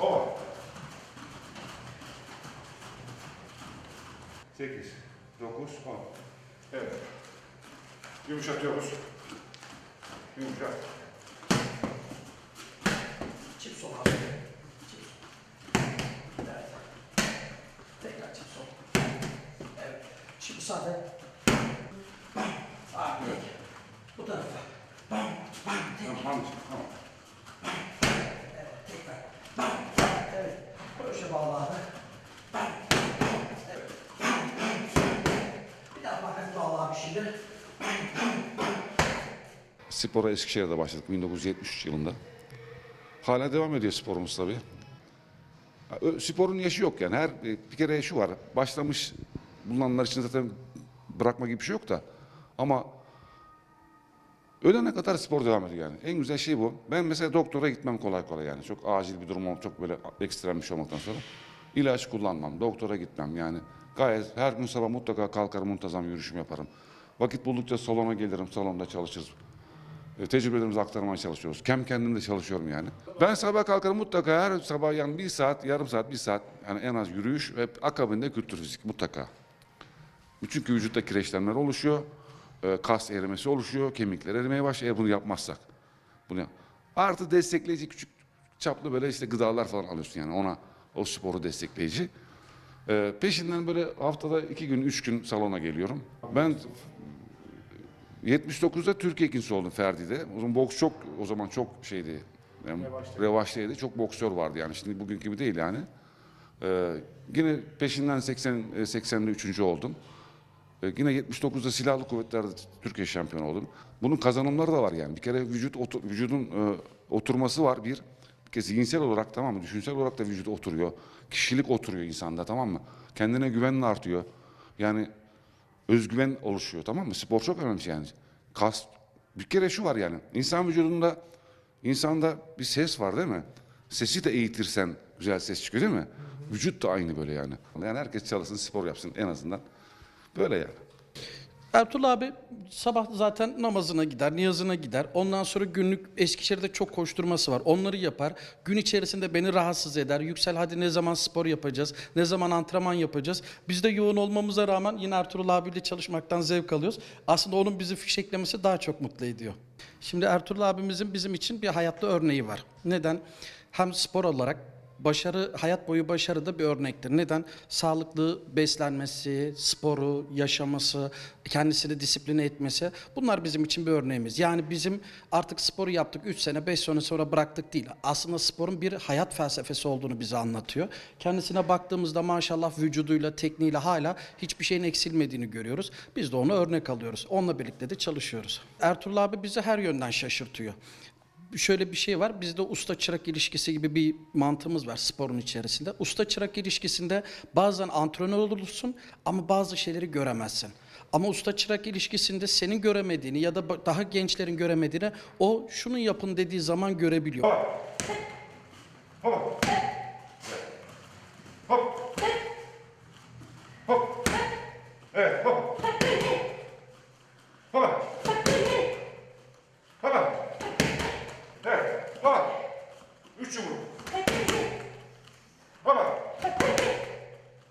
On. Sekiz, dokuz, on. Evet. Yumuşatıyoruz. Yumuşat. Çift sol abi. Çift. Evet. Tekrar çift sol. Evet. Şimdi sade. Bam. Abi. Bu tarafa. Bam. Bam. Tekrar. Tamam, tamam. Evet. Tekrar. Bam. Evet. Kroşe bağla abi. Bam. Evet. Bam. Bir daha makas bağla abi şimdi. Spora Eskişehir'de başladık 1973 yılında. Hala devam ediyor sporumuz tabii. Sporun yaşı yok yani. Her bir kere yaşı var. Başlamış bulunanlar için zaten bırakma gibi bir şey yok da. Ama ölene kadar spor devam ediyor yani. En güzel şey bu. Ben mesela doktora gitmem kolay kolay yani. Çok acil bir durum çok böyle ekstrem bir şey olmaktan sonra. ilaç kullanmam, doktora gitmem yani. Gayet her gün sabah mutlaka kalkar muntazam yürüyüşüm yaparım. Vakit buldukça salona gelirim, salonda çalışırız. E, tecrübelerimizi aktarmaya çalışıyoruz. Kem kendim de çalışıyorum yani. Ben sabah kalkarım mutlaka her sabah yani bir saat, yarım saat, bir saat yani en az yürüyüş ve akabinde kültür fizik mutlaka. Çünkü vücutta kireçlenmeler oluşuyor, e, kas erimesi oluşuyor, kemikler erimeye başlıyor eğer bunu yapmazsak. Bunu yap- Artı destekleyici küçük çaplı böyle işte gıdalar falan alıyorsun yani ona o sporu destekleyici. E, peşinden böyle haftada iki gün, üç gün salona geliyorum. Ben 79'da Türkiye ikincisi oldum Ferdi'de. O zaman boks çok o zaman çok şeydi. Yani revaçtaydı. Çok boksör vardı yani. Şimdi bugünkü gibi değil yani. Ee, yine peşinden 80 e, 80'de üçüncü oldum. Ee, yine 79'da silahlı kuvvetlerde Türkiye şampiyonu oldum. Bunun kazanımları da var yani. Bir kere vücut otur- vücudun e, oturması var bir. Bir kez zihinsel olarak tamam mı? Düşünsel olarak da vücut oturuyor. Kişilik oturuyor insanda tamam mı? Kendine güvenle artıyor. Yani özgüven oluşuyor tamam mı? Spor çok önemli yani. Kas bir kere şu var yani. İnsan vücudunda insanda bir ses var değil mi? Sesi de eğitirsen güzel ses çıkıyor değil mi? Vücut da aynı böyle yani. Yani herkes çalışsın, spor yapsın en azından. Böyle yani. Ertuğrul abi sabah zaten namazına gider, niyazına gider. Ondan sonra günlük Eskişehir'de çok koşturması var. Onları yapar. Gün içerisinde beni rahatsız eder. Yüksel hadi ne zaman spor yapacağız, ne zaman antrenman yapacağız. Biz de yoğun olmamıza rağmen yine Ertuğrul abiyle çalışmaktan zevk alıyoruz. Aslında onun bizi fişeklemesi daha çok mutlu ediyor. Şimdi Ertuğrul abimizin bizim için bir hayatta örneği var. Neden? Hem spor olarak başarı hayat boyu başarı da bir örnektir. Neden? Sağlıklı beslenmesi, sporu, yaşaması, kendisini disipline etmesi bunlar bizim için bir örneğimiz. Yani bizim artık sporu yaptık 3 sene 5 sene sonra bıraktık değil. Aslında sporun bir hayat felsefesi olduğunu bize anlatıyor. Kendisine baktığımızda maşallah vücuduyla, tekniğiyle hala hiçbir şeyin eksilmediğini görüyoruz. Biz de onu örnek alıyoruz. Onunla birlikte de çalışıyoruz. Ertuğrul abi bizi her yönden şaşırtıyor şöyle bir şey var. Bizde usta çırak ilişkisi gibi bir mantığımız var sporun içerisinde. Usta çırak ilişkisinde bazen antrenör olursun ama bazı şeyleri göremezsin. Ama usta çırak ilişkisinde senin göremediğini ya da daha gençlerin göremediğini o şunu yapın dediği zaman görebiliyor. Hop. Hop. Hop. Hop. Evet, hop.